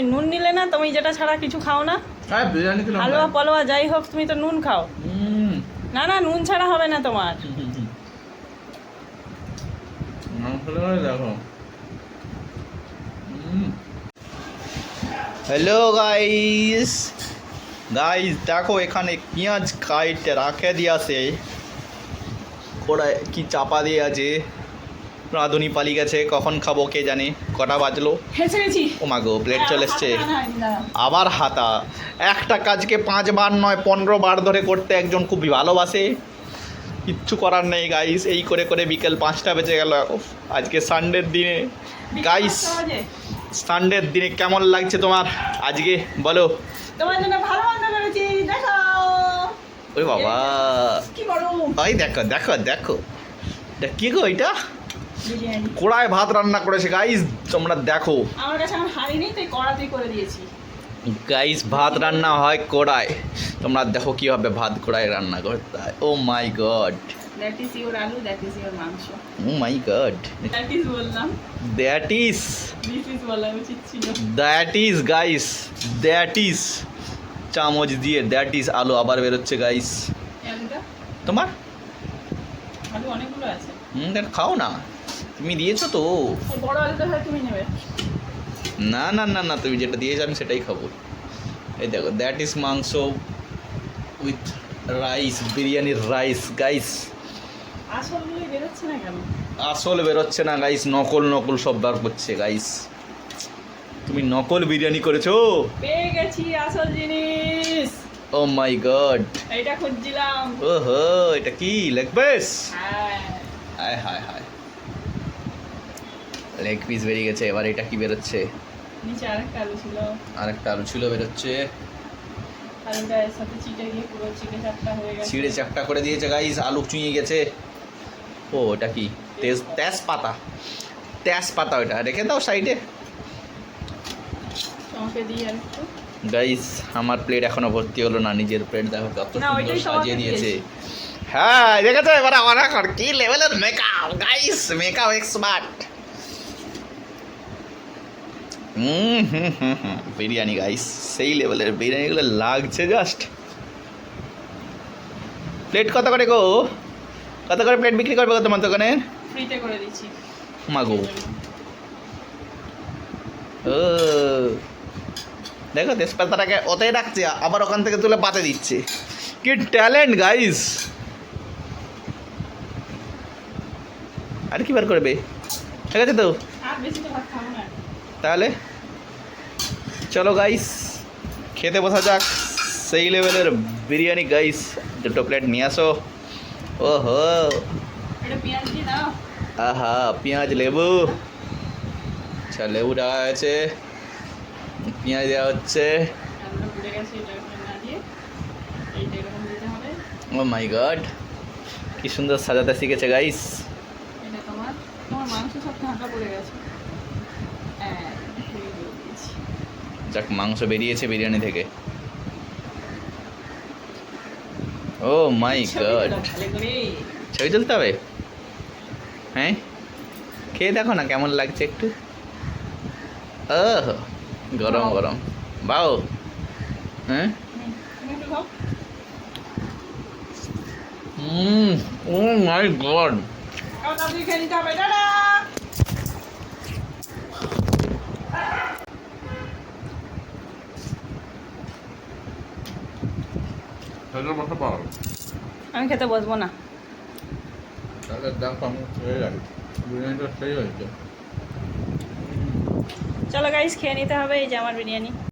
তুমি নুন নিলে না তুমি যেটা ছাড়া কিছু খাও না। হ্যাঁ হালুয়া পলোয়া যাই হোক তুমি তো নুন খাও। না না নুন ছাড়া হবে না তোমার। দেখো হ্যালো গাইস গাইস দেখো এখানে পেঁয়াজ কাইটে রাখে দিয়েছে। কড়াই কি চাপা দিয়ে আছে রাঁধুনি পালিয়ে গেছে কখন খাব কে জানে কটা বাজলো? ও মা গো প্লেট চলে এসছে। আবার হাতা। একটা কাজকে পাঁচবার নয় পনেরো বার ধরে করতে একজন খুবই ভালোবাসে। কিচ্ছু করার নেই গাইস এই করে করে বিকেল পাঁচটা বেজে গেল। আজকে সানডের দিনে। গাইস। সানডের দিনে কেমন লাগছে তোমার? আজকে বলো। তোমার জন্য ভালো করেছি দেখাও ওই বাবা। কি দেখো দেখো দেখো। এটা কি গো এটা? কড়ায় ভাত রান্না করেছে গাইস তোমরা দেখো। আমার কাছে এখন হাঁড়ি নেই তাই কড়াতেই করে দিয়েছি। গাইস ভাত রান্না হয় কড়ায় তোমরা দেখো কীভাবে ভাত কড়ায় রান্না করতে হয়। ও my god that is your aloo that is your mangsho. Oh my god that is বললাম। দ্যাট ইজ দিস ইজ বলা উচিত ছিল। That is guys that is চামচ দিয়ে দ্যাট ইজ আলু আবার বেরোচ্ছে গাইস এই আলুটা তোমার? আলু অনেকগুলো আছে। হুম দেখ খাও না। তুমি দিয়েছ তো? বড় আলুটা হয় তুমি নেবে। না না না না তুমি যেটা দিয়েছ আমি সেটাই খাব। এই দেখো that is mangsho with rice বিরিয়ানির রাইস গাইস আসলগুলোই বেরোচ্ছে না কেন? আসল বেরোচ্ছে না গাইস নকল নকল সব বার করছে গাইস তুমি নকল বিরিয়ানি করেছ? পেয়ে গেছি আসল জিনিস। ও মাই গড এইটা খুঁজছিলাম। ওহো এটা কি লেগ পিস? হ্যাঁ। হায় হায় হায়। লেগ পিস বেরিয়ে গেছে এবার এটা কি বেরোচ্ছে? নিচে আরেকটা আলু ছিল। আরেকটা আলু ছিল বেরোচ্ছে। আলুটা এর সাথে চিটে গিয়ে পুরো চাপটা হয়ে গেছে। ছিঁড়ে চ্যাপটা করে দিয়েছে গাইস আলু চুঁয়ে গেছে। ও ওটা কি? তেজ তেজপাতা। তেজপাতা ওটা রেখে দাও সাইডে। তোমাকে দিই আর একটু গাইস আমার প্লেট এখনও ভর্তি হলো না নিজের প্লেট দেখো কত সুন্দর সাজিয়ে দিয়েছে। হ্যাঁ দেখেছ? এবার আমার এখন কি লেভেলের makeup guys makeup expert biryani guys সেই লেভেলের বিরিয়ানিগুলো লাগছে জাস্ট প্লেট কত করে গো? কত করে প্লেট বিক্রি করবে গো তোমার দোকানে? ফ্রিতে করে দিচ্ছি। মাগো। ও। দেখো তেজপাতাটাকে ওতেই রাখছে আবার ওখান থেকে তুলে পাতে দিচ্ছে। কি ট্যালেন্ট গাইস আর কি বার করবে? ঠিক আছে তো? আর বেশি তো খাব না। তাহলে চলো গাইস খেতে বসা যাক। সেই লেভেলের বিরিয়ানি গাইস দুটো প্লেট নিয়ে আসো। ওহো। পেঁয়াজ দিয়ে আহা পেঁয়াজ লেবু। আচ্ছা লেবু দেওয়া আছে পেঁয়াজ দেওয়া হচ্ছে। ও মাই গড কি সুন্দর সাজাতে শিখেছে গাইস তোমার তোমার মাংস সব ঢাকা পড়ে গেছে। দিয়ে দিয়েছি। যাক মাংস বেরিয়েছে বিরিয়ানি থেকে। Oh my god. ছবি তুলতে হবে? হ্যাঁ? খেয়ে দেখো না কেমন লাগছে একটু। ও গরম গরম। বাও। হ্যাঁ? Oh my god. খাও তাড়াতাড়ি খেয়ে নিতে তাহলে মাথা পাও আমি খেতে বসবো না। তাহলে দাম কম হয়ে যাবে বিরিয়ানিটা সেই হয়েছে চলো গাইস খেয়ে নিতে হবে এই যে আমার বিরিয়ানি।